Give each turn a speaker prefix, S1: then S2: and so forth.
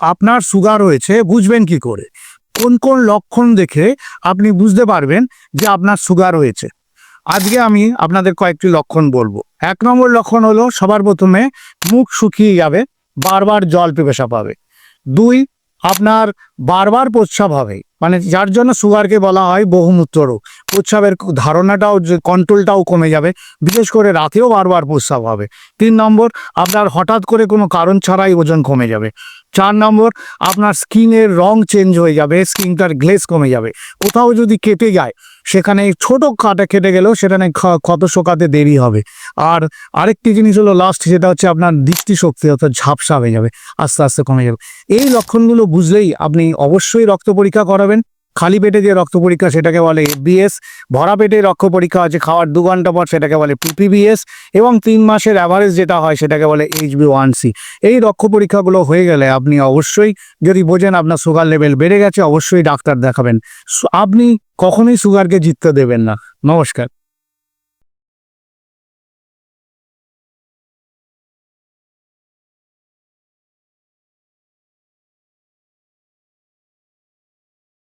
S1: আপনার সুগার হয়েছে, বুঝবেন কি করে? কোন কোন লক্ষণ দেখে আপনি বুঝতে পারবেন যে আপনার সুগার হয়েছে। আজকে আমি আপনাদের কয়েকটি লক্ষণ বলব। এক নম্বর লক্ষণ হলো, সবার প্রথমে মুখ শুকিয়ে যাবে, বারবার জল পিপেশা পাবে। দুই, আপনার বারবার প্রস্রাব হবে। মানে যার জন্য সুগারকে বলা হয় বহুমূত্র রোগ প্রস্রাবের ধারণাটাও কন্ট্রোলটাও কমে যাবে, বিশেষ করে রাতেও বারবার প্রস্রাব হবে। তিন নম্বর, আপনার হঠাৎ করে কোনো কারণ ছাড়াই ওজন কমে যাবে। চার নম্বর, আপনার স্কিনের রং চেঞ্জ হয়ে যাবে, স্কিনটার গ্লেস কমে যাবে। কোথাও যদি কেটে যায়, সেখানে ছোট কাটা কেটে গেলেও সেখানে ক্ষত শোকাতে দেরি হবে। আর আরেকটি জিনিস হলো লাস্ট যেটা হচ্ছে আপনার দৃষ্টিশক্তি, অর্থাৎ ঝাপসা হয়ে যাবে, আস্তে আস্তে কমে যাবে। এই লক্ষণগুলো বুঝলেই আপনি অবশ্যই রক্ত পরীক্ষা করাবেন। খালি পেটে যে রক্ত পরীক্ষা সেটাকে বলে এফবিএস ভরা পেটে রক্ত পরীক্ষা আছে, খাওয়ার দু ঘণ্টা পর সেটাকে বলে পিপিবিএস এবং তিন মাসের অ্যাভারেজ যেটা হয় সেটাকে বলে এইচবি ওয়ান সি এই রক্ত পরীক্ষাগুলো হয়ে গেলে আপনি অবশ্যই যদি বোঝেন আপনার সুগার লেভেল বেড়ে গেছে, অবশ্যই ডাক্তার দেখাবেন। আপনি কখনোই সুগারকে জিততে দেবেন না। নমস্কার।